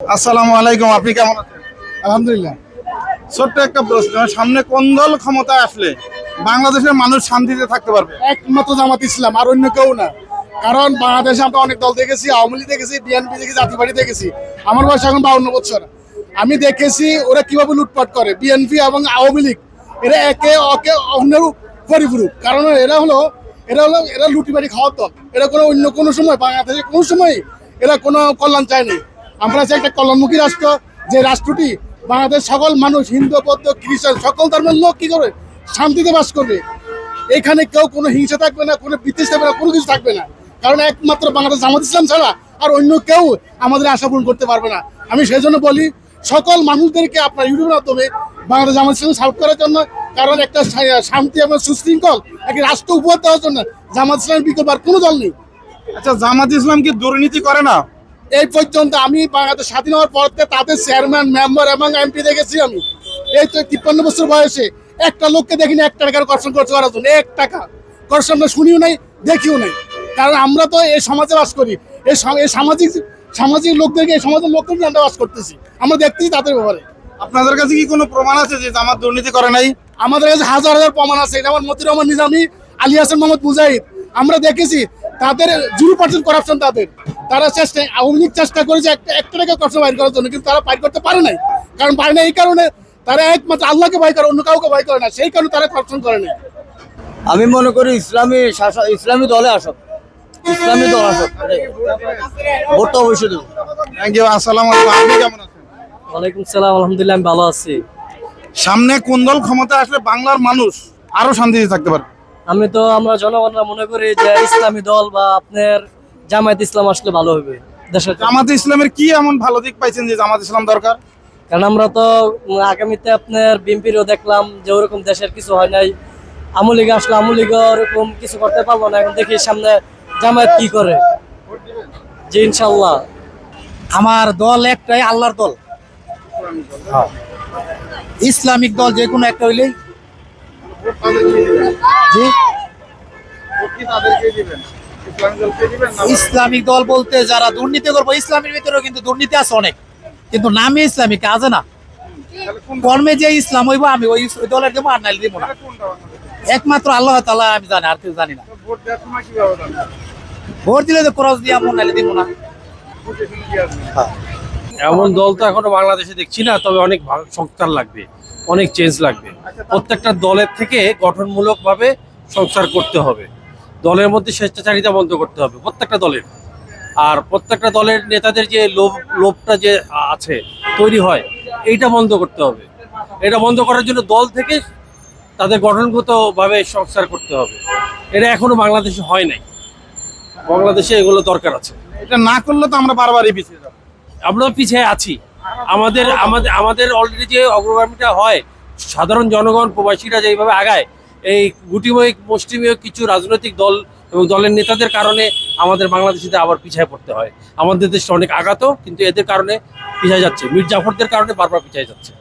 আসসালামু আলাইকুম আপনি কেমন আছেন? আলহামদুলিল্লাহ। ছোট্ট একটা প্রশ্ন সামনে কোন দল ক্ষমতায় আসলে বাংলাদেশের মানুষ শান্তিতে থাকতে পারবে? একমাত্র জামাত ইসলাম আর অন্য কেউ না। কারণ বাংলাদেশে আমরা অনেক দল দেখেছি আওয়ামী লীগ দেখেছি বিএনপি দেখেছি জাতীয় পার্টি দেখেছি। আমার বয়স এখন বাউন্ন বছর। আমি দেখেছি ওরা কীভাবে লুটপাট করে বিএনপি এবং আওয়ামী লীগ। এরা একে অকে অন্যের পরিপূরক। কারণ এরা হলো এরা হলো এরা লুটিপাটি খাওয়ার দল। এরা কোনো অন্য কোনো সময় বাংলাদেশে কোনো সময় এরা কোনো কল্যাণ চায়নি। আমরা চাই একটা কল্যাণমুখী রাষ্ট্র, যে রাষ্ট্রটি বাংলাদেশ সকল মানুষ, হিন্দু, বৌদ্ধ, খ্রিস্টান, সকল ধর্মের লোক কি করে শান্তিতে বাস করবে? এখানে কেউ কোনো হিংসা থাকবে না, কোনো বিদ্বেষ থাকবে না, কোনো কিছু থাকবে না। কারণ একমাত্র বাংলাদেশ জামাত ইসলাম ছাড়া আর অন্য কেউ আমাদের আশা পূরণ করতে পারবে না। আমি সেই জন্য বলি, সকল মানুষদেরকে আপনার ইউটিউবের মাধ্যমে বাংলাদেশ জামাত ইসলাম সাপোর্ট করার জন্য, কারণ একটা শান্তি এবং সুশৃঙ্খল, একটি রাষ্ট্র উপহার দেওয়ার জন্য জামাত ইসলামের বিকল্প আর কোনো দল নেই। আচ্ছা জামাত ইসলাম কি দুর্নীতি করে না? এই পর্যন্ত আমি বাংলাদেশ স্বাধীন হওয়ার পর থেকে তাদের চেয়ারম্যান মেম্বার এবং এমপি দেখেছি আমি। এই তো তিপ্পান্ন বছর বয়সে একটা লোককে দেখিনি এক টাকার কর্ষণ করছে করার জন্য। এক টাকা। কর্ষণ আমরা শুনিও নাই দেখিও নাই। কারণ আমরা তো এই সমাজে বাস করি। এই সম- সামাজিক সামাজিক লোকদেরকে এই সমাজের লোকদেরকে আমরা বাস করতেছি। আমরা দেখতেছি তাদের ব্যাপারে। আপনাদের কাছে কি কোনো প্রমাণ আছে যে আমার দুর্নীতি করে নাই? আমাদের কাছে হাজার হাজার প্রমাণ আছে। যেমন মতির রহমান নিজামী আলী হাসান মোহাম্মদ মুজাহিদ। আমরা দেখেছি তাদের জিরো পার্সেন্ট করাপশন তাদের। তারা চেষ্টা আওয়ামী লীগ চেষ্টা করেছে একটা একটা টাকা কষ্ট বাইর করার জন্য কিন্তু তারা বাইর করতে পারে নাই। কারণ পারে না এই কারণে তারা একমাত্র আল্লাহকে ভয় করে অন্য কাউকে ভয় করে না। সেই কারণে তারা করাপশন করে না আমি মনে করি ইসলামী শাসক ইসলামী দলে আসক। ইসলামী দল আসক। ভোট তো অবশ্যই দেবো। থ্যাংক ইউ আসসালামু আলাইকুম। আপনি কেমন আছেন? ওয়ালাইকুম সালাম আলহামদুলিল্লাহ আমি ভালো আছি। সামনে কোন দল ক্ষমতা আসলে বাংলার মানুষ আরও শান্তিতে থাকতে পারে আমি তো আমরা জনগণরা মনে করি যে ইসলামী দল বা আপনার জামায়াত ইসলাম আসলে ভালো হবে দেশের। জামাত ইসলামের কি এমন ভালো দিক পাইছেন যে জামাত ইসলাম দরকার? কারণ আমরা তো আগামীতে আপনার বিএনপিরও দেখলাম যে ওরকম দেশের কিছু হয় নাই। আমলিগ আসলে আমলিগ ওরকম কিছু করতে পারব না। এখন দেখি সামনে জামায়াত কি করে। জি ইনশাল্লাহ আমার দল একটাই আল্লাহর দল। ইসলামিক দল যে কোনো একটা হইলেই। জি। ইসলামিক দল বলতে যারা দুর্নীতি করব, ইসলামের ভিতরেও কিন্তু দুর্নীতি আছে অনেক। কিন্তু নামে ইসলামিক কাজে না। কর্মে যে ইসলাম হইব, আমি ওই দলের দেবো আর নাইলে দিব না। একমাত্র আল্লাহ তালা আমি জানি, আর কেউ জানি না। ভোট দিলে তো খরচ দিয়ে মন নাইলে দিব না। এমন দল তো এখনও বাংলাদেশে দেখছি না, তবে অনেক সংস্কার লাগবে, অনেক চেঞ্জ লাগবে। প্রত্যেকটা দলের থেকে গঠনমূলক ভাবে সংস্কার করতে হবে। দলের মধ্যে স্বেচ্ছাচারিতা বন্ধ করতে হবে প্রত্যেকটা দলের। আর প্রত্যেকটা দলের নেতাদের যে লোভ লোভটা যে আছে তৈরি হয় এইটা বন্ধ করতে হবে। এটা বন্ধ করার জন্য দল থেকে তাদের গঠনগতভাবে সংস্কার করতে হবে। এটা এখনও বাংলাদেশে হয় নাই। বাংলাদেশে এগুলো দরকার আছে। এটা না করলে তো আমরা বারবারই পিছিয়ে যাব। আমরা পিছিয়ে আছি। আমাদের আমাদের আমাদের অলরেডি যে অগ্রগামীটা হয় সাধারণ জনগণ প্রবাসীরা যেভাবে আগায় এই গুটিময় মুষ্টিময় কিছু রাজনৈতিক দল এবং দলের নেতাদের কারণে আমাদের বাংলাদেশিতে আবার পিছায় পড়তে হয়। আমাদের দেশটা অনেক আগাত, কিন্তু এদের কারণে পিছিয়ে যাচ্ছে। মীর জাফরদের কারণে বারবার পিছিয়ে যাচ্ছে।